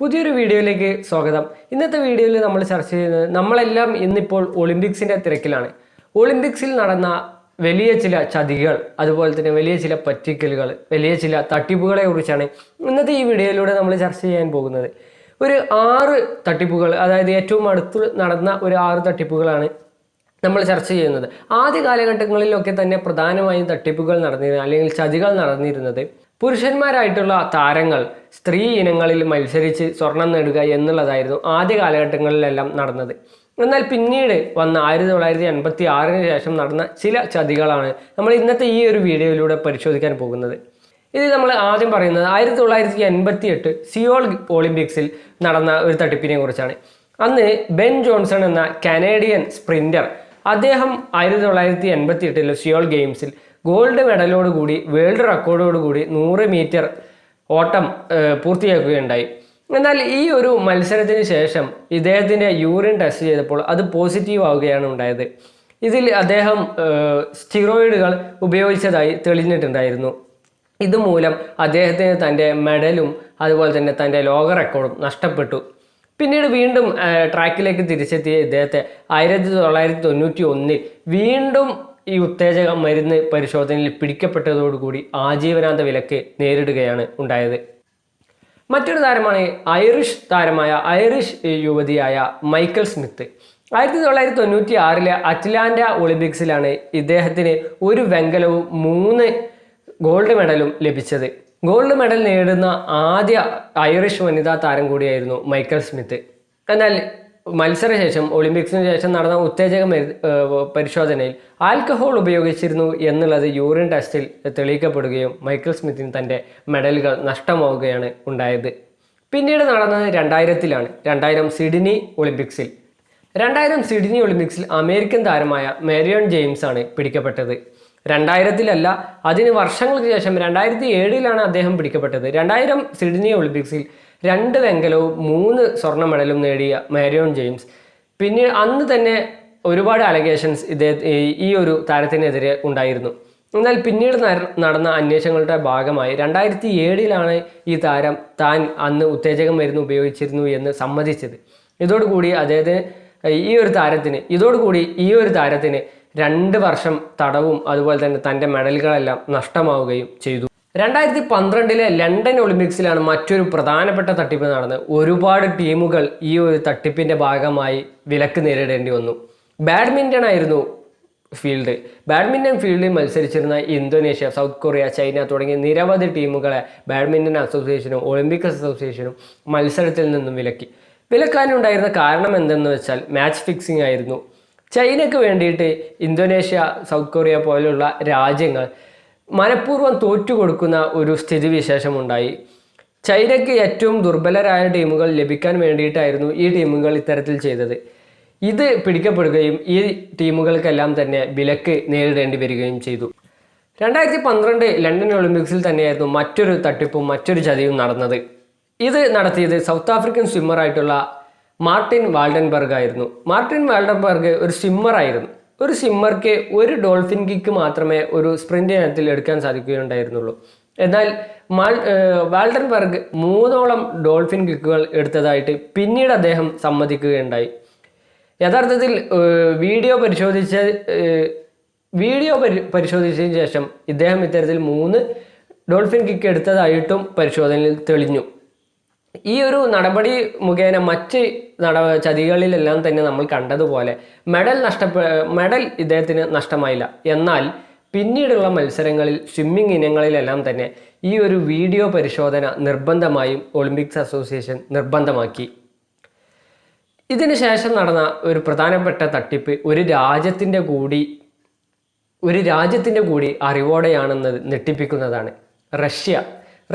പുതിയൊരു വീഡിയോയിലേക്ക് സ്വാഗതം. ഇന്നത്തെ വീഡിയോയിൽ നമ്മൾ ചർച്ച ചെയ്യുന്നത് നമ്മളെല്ലാം ഇന്നിപ്പോൾ ഒളിമ്പിക്സിന്റെ തിരക്കിലാണ്. ഒളിമ്പിക്സിൽ നടന്ന വലിയ ചില ചതികൾ അതുപോലെ തന്നെ വലിയ ചില പറ്റിക്കലുകൾ വലിയ ചില തട്ടിപ്പുകളെ കുറിച്ചാണ് ഇന്നത്തെ ഈ വീഡിയോയിലൂടെ നമ്മൾ ചർച്ച ചെയ്യാൻ പോകുന്നത്. ഒരു ആറ് തട്ടിപ്പുകൾ അതായത് ഏറ്റവും അടുത്ത് നടന്ന ഒരു ആറ് തട്ടിപ്പുകളാണ് നമ്മൾ ചർച്ച ചെയ്യുന്നത്. ആദ്യ കാലഘട്ടങ്ങളിലൊക്കെ തന്നെ പ്രധാനമായും തട്ടിപ്പുകൾ നടന്നിരുന്നത് അല്ലെങ്കിൽ ചതികൾ നടന്നിരുന്നത് പുരുഷന്മാരായിട്ടുള്ള താരങ്ങൾ സ്ത്രീ ഇനങ്ങളിൽ മത്സരിച്ച് സ്വർണം നേടുക എന്നുള്ളതായിരുന്നു ആദ്യ കാലഘട്ടങ്ങളിലെല്ലാം നടന്നത്. എന്നാൽ പിന്നീട് വന്ന ആയിരത്തി തൊള്ളായിരത്തി എൺപത്തി ആറിന് ശേഷം നടന്ന ചില ചതികളാണ് നമ്മൾ ഇന്നത്തെ ഈ ഒരു വീഡിയോയിലൂടെ പരിശോധിക്കാൻ പോകുന്നത്. ഇത് നമ്മൾ ആദ്യം പറയുന്നത് ആയിരത്തി തൊള്ളായിരത്തി എൺപത്തി എട്ട് സിയോൾ ഒളിമ്പിക്സിൽ നടന്ന ഒരു തട്ടിപ്പിനെ കുറിച്ചാണ്. അന്ന് ബെൻ ജോൺസൺ എന്ന കനേഡിയൻ സ്പ്രിന്റർ അദ്ദേഹം ആയിരത്തി തൊള്ളായിരത്തി എൺപത്തി എട്ടിലെ സിയോൾ ഗെയിംസിൽ ഗോൾഡ് മെഡലോട് കൂടി വേൾഡ് റെക്കോർഡോട് കൂടി നൂറ് മീറ്റർ ഓട്ടം പൂർത്തിയാക്കുകയുണ്ടായി. എന്നാൽ ഈ ഒരു മത്സരത്തിന് ശേഷം ഇദ്ദേഹത്തിന്റെ യൂറിൻ ടെസ്റ്റ് ചെയ്തപ്പോൾ അത് പോസിറ്റീവ് ആവുകയാണ് ഉണ്ടായത്. ഇതിൽ അദ്ദേഹം സ്റ്റിറോയിഡുകൾ ഉപയോഗിച്ചതായി തെളിഞ്ഞിട്ടുണ്ടായിരുന്നു. ഇതുമൂലം അദ്ദേഹത്തിന് തന്റെ മെഡലും അതുപോലെ തന്നെ തന്റെ ലോക റെക്കോർഡും നഷ്ടപ്പെട്ടു. പിന്നീട് വീണ്ടും ട്രാക്കിലേക്ക് തിരിച്ചെത്തിയ ഇദ്ദേഹത്തെ ആയിരത്തി തൊള്ളായിരത്തി തൊണ്ണൂറ്റി ഒന്നിൽ വീണ്ടും ഈ ഉത്തേജക മരുന്ന് പരിശോധനയിൽ പിടിക്കപ്പെട്ടതോടുകൂടി ആജീവനാന്ത വിലക്ക് നേരിടുകയാണ് ഉണ്ടായത്. മറ്റൊരു താരമാണ് ഐറിഷ് താരമായ ഐറിഷ് യുവതിയായ മൈക്കൽ സ്മിത്ത്. ആയിരത്തി തൊള്ളായിരത്തി തൊണ്ണൂറ്റി ആറിലെ അറ്റ്ലാന്റ ഒളിമ്പിക്സിലാണ് ഇദ്ദേഹത്തിന് ഒരു വെങ്കലവും മൂന്ന് ഗോൾഡ് മെഡലും ലഭിച്ചത്. ഗോൾഡ് മെഡൽ നേടുന്ന ആദ്യ ഐറിഷ് വനിതാ താരം കൂടിയായിരുന്നു മൈക്കൽ സ്മിത്ത്. എന്നാൽ മത്സരശേഷം ഒളിമ്പിക്സിന് ശേഷം നടന്ന ഉത്തേജക പരിശോധനയിൽ ആൽക്കഹോൾ ഉപയോഗിച്ചിരുന്നു എന്നുള്ളത് യൂറിൻ ടെസ്റ്റിൽ തെളിയിക്കപ്പെടുകയും മൈക്കിൾ സ്മിത്തിന് തന്റെ മെഡലുകൾ നഷ്ടമാവുകയാണ് ഉണ്ടായത്. പിന്നീട് നടന്നത് രണ്ടായിരത്തിലാണ് രണ്ടായിരം സിഡ്നി ഒളിമ്പിക്സിൽ. രണ്ടായിരം സിഡ്നി ഒളിമ്പിക്സിൽ അമേരിക്കൻ താരമായ മേരിയോൺ ജെയിംസ് ആണ് പിടിക്കപ്പെട്ടത്. രണ്ടായിരത്തിലല്ല അതിന് വർഷങ്ങൾക്ക് ശേഷം രണ്ടായിരത്തി ഏഴിലാണ് അദ്ദേഹം പിടിക്കപ്പെട്ടത്. രണ്ടായിരം സിഡ്നി ഒളിമ്പിക്സിൽ രണ്ട് വെങ്കലവും മൂന്ന് സ്വർണ മെഡലും നേടിയ മാരിയോൺ ജെയിംസ്. പിന്നീട് അന്ന് തന്നെ ഒരുപാട് അലഗേഷൻസ് ഇദ്ദേഹത്തെ ഈ ഒരു താരത്തിനെതിരെ ഉണ്ടായിരുന്നു. എന്നാൽ പിന്നീട് നടന്ന അന്വേഷണങ്ങളുടെ ഭാഗമായി രണ്ടായിരത്തി ഏഴിലാണ് ഈ താരം താൻ അന്ന് ഉത്തേജക മരുന്ന് ഉപയോഗിച്ചിരുന്നു എന്ന് സമ്മതിച്ചത്. ഇതോടുകൂടി അതായത് ഈ ഒരു താരത്തിന് ഇതോടുകൂടി ഈ ഒരു താരത്തിന് രണ്ട് വർഷം തടവും അതുപോലെ തന്നെ തന്റെ മെഡലുകളെല്ലാം നഷ്ടമാവുകയും ചെയ്തു. രണ്ടായിരത്തി പന്ത്രണ്ടിലെ ലണ്ടൻ ഒളിമ്പിക്സിലാണ് മറ്റൊരു പ്രധാനപ്പെട്ട തട്ടിപ്പ് നടന്നത്. ഒരുപാട് ടീമുകൾ ഈ ഒരു തട്ടിപ്പിന്റെ ഭാഗമായി വിലക്ക് നേരിടേണ്ടി വന്നു. ബാഡ്മിന്റൺ ആയിരുന്നു ഫീൽഡ്. ബാഡ്മിന്റൺ ഫീൽഡിൽ മത്സരിച്ചിരുന്ന ഇന്തോനേഷ്യ സൗത്ത് കൊറിയ ചൈന തുടങ്ങിയ നിരവധി ടീമുകളെ ബാഡ്മിന്റൺ അസോസിയേഷനും ഒളിമ്പിക് അസോസിയേഷനും മത്സരത്തിൽ നിന്നും വിലക്കി. വിലക്കാനുണ്ടായിരുന്ന കാരണം എന്തെന്ന് വെച്ചാൽ മാച്ച് ഫിക്സിംഗ് ആയിരുന്നു. ചൈനയ്ക്ക് വേണ്ടിയിട്ട് ഇന്തോനേഷ്യ സൗത്ത് കൊറിയ പോലെയുള്ള രാജ്യങ്ങൾ മനഃപൂർവം തോറ്റുകൊടുക്കുന്ന ഒരു സ്ഥിതിവിശേഷമുണ്ടായി. ചൈനയ്ക്ക് ഏറ്റവും ദുർബലരായ ടീമുകൾ ലഭിക്കാൻ വേണ്ടിയിട്ടായിരുന്നു ഈ ടീമുകൾ ഇത്തരത്തിൽ ചെയ്തത്. ഇത് പിടിക്കപ്പെടുകയും ഈ ടീമുകൾക്കെല്ലാം തന്നെ വിലക്ക് നേരിടേണ്ടി വരികയും ചെയ്തു. രണ്ടായിരത്തി പന്ത്രണ്ട് ലണ്ടൻ ഒളിമ്പിക്സിൽ തന്നെയായിരുന്നു മറ്റൊരു തട്ടിപ്പും മറ്റൊരു ചതിയും നടന്നത്. ഇത് നടത്തിയത് സൗത്ത് ആഫ്രിക്കൻ സ്വിമ്മറായിട്ടുള്ള മാർട്ടിൻ വാൾഡൻബർഗ് ആയിരുന്നു മാർട്ടിൻ വാൾഡൻബർഗ് ഒരു സ്വിമ്മറായിരുന്നു. ഒരു സ്വിമ്മർക്ക് ഒരു ഡോൾഫിൻ കിക്ക് മാത്രമേ ഒരു സ്പ്രിന്റ് ഇനത്തിൽ എടുക്കാൻ സാധിക്കുകയുണ്ടായിരുന്നുള്ളൂ. എന്നാൽ മാൾ വാൾഡൻബർഗ് മൂന്നോളം ഡോൾഫിൻ കിക്കുകൾ എടുത്തതായിട്ട് പിന്നീട് അദ്ദേഹം സമ്മതിക്കുകയുണ്ടായി. യഥാർത്ഥത്തിൽ വീഡിയോ പരിശോധിച്ച വീഡിയോ പരി പരിശോധിച്ചതിന് ശേഷം ഇദ്ദേഹം ഇത്തരത്തിൽ മൂന്ന് ഡോൾഫിൻ കിക്ക് എടുത്തതായിട്ടും പരിശോധനയിൽ തെളിഞ്ഞു. ഈ ഒരു നടപടി മുഖേന മറ്റ് നട ചതികളിലെല്ലാം തന്നെ നമ്മൾ കണ്ടതുപോലെ മെഡൽ നഷ്ടപ്പെ മെഡൽ ഇദ്ദേഹത്തിന് നഷ്ടമായില്ല. എന്നാൽ പിന്നീടുള്ള മത്സരങ്ങളിൽ സ്വിമ്മിംഗ് ഇനങ്ങളിലെല്ലാം തന്നെ ഈ ഒരു വീഡിയോ പരിശോധന നിർബന്ധമായും ഒളിമ്പിക്സ് അസോസിയേഷൻ നിർബന്ധമാക്കി. ഇതിനുശേഷം നടന്ന ഒരു പ്രധാനപ്പെട്ട തട്ടിപ്പ് ഒരു രാജ്യത്തിന്റെ കൂടി ഒരു രാജ്യത്തിന്റെ കൂടി അറിവോടെയാണെന്ന് ഞെട്ടിപ്പിക്കുന്നതാണ് റഷ്യ.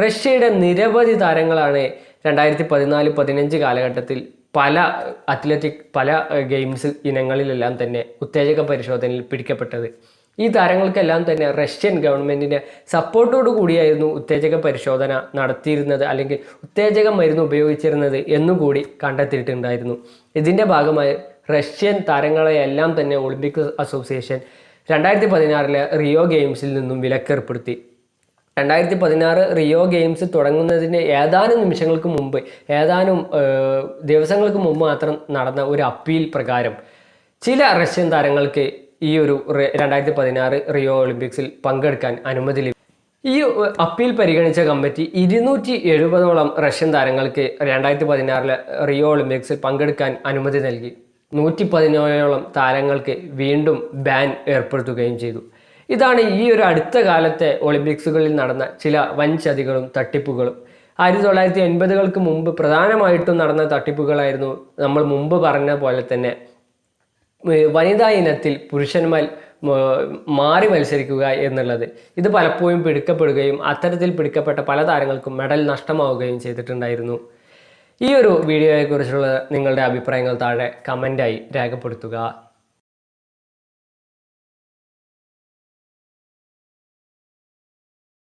റഷ്യയുടെ നിരവധി താരങ്ങളാണ് രണ്ടായിരത്തി പതിനാല് പതിനഞ്ച് കാലഘട്ടത്തിൽ പല അത്ലറ്റിക് പല ഗെയിംസ് ഇനങ്ങളിലെല്ലാം തന്നെ ഉത്തേജക പരിശോധനയിൽ പിടിക്കപ്പെട്ടത്. ഈ താരങ്ങൾക്കെല്ലാം തന്നെ റഷ്യൻ ഗവൺമെന്റിന്റെ സപ്പോർട്ടോടു കൂടിയായിരുന്നു ഉത്തേജക പരിശോധന നടത്തിയിരുന്നത് അല്ലെങ്കിൽ ഉത്തേജക മരുന്ന് ഉപയോഗിച്ചിരുന്നത് എന്നുകൂടി കണ്ടെത്തിയിട്ടുണ്ടായിരുന്നു. ഇതിന്റെ ഭാഗമായി റഷ്യൻ താരങ്ങളെയെല്ലാം തന്നെ ഒളിമ്പിക് അസോസിയേഷൻ രണ്ടായിരത്തി പതിനാറിലെ റിയോ ഗെയിംസിൽ നിന്നും വിലക്കേർപ്പെടുത്തി. രണ്ടായിരത്തി പതിനാറ് റിയോ ഗെയിംസ് തുടങ്ങുന്നതിന് ഏതാനും നിമിഷങ്ങൾക്ക് മുമ്പ് ഏതാനും ദിവസങ്ങൾക്ക് മുമ്പ് മാത്രം നടന്ന ഒരു അപ്പീൽ പ്രകാരം ചില റഷ്യൻ താരങ്ങൾക്ക് ഈ ഒരു രണ്ടായിരത്തി പതിനാറ് റിയോ ഒളിമ്പിക്സിൽ പങ്കെടുക്കാൻ അനുമതി ലഭിച്ചു ഈ അപ്പീൽ പരിഗണിച്ച കമ്മിറ്റി ഇരുന്നൂറ്റി എഴുപതോളം റഷ്യൻ താരങ്ങൾക്ക് രണ്ടായിരത്തി പതിനാറിലെ റിയോ ഒളിമ്പിക്സിൽ പങ്കെടുക്കാൻ അനുമതി നൽകി. നൂറ്റി പതിനേഴോളം താരങ്ങൾക്ക് വീണ്ടും ബാൻ ഏർപ്പെടുത്തുകയും ചെയ്തു. ഇതാണ് ഈ ഒരു അടുത്ത കാലത്തെ ഒളിമ്പിക്സുകളിൽ നടന്ന ചില വൻ ചതികളും തട്ടിപ്പുകളും. ആയിരത്തി തൊള്ളായിരത്തി എൺപതുകൾക്ക് മുമ്പ് പ്രധാനമായിട്ടും നടന്ന തട്ടിപ്പുകളായിരുന്നു നമ്മൾ മുമ്പ് പറഞ്ഞ പോലെ തന്നെ വനിതാ ഇനത്തിൽ പുരുഷന്മാർ മാറി മത്സരിക്കുക എന്നുള്ളത്. ഇത് പലപ്പോഴും പിടിക്കപ്പെടുകയും അത്തരത്തിൽ പിടിക്കപ്പെട്ട പല താരങ്ങൾക്കും മെഡൽ നഷ്ടമാവുകയും ചെയ്തിട്ടുണ്ടായിരുന്നു. ഈ ഒരു വീഡിയോയെക്കുറിച്ചുള്ള നിങ്ങളുടെ അഭിപ്രായങ്ങൾ താഴെ കമന്റായി രേഖപ്പെടുത്തുക.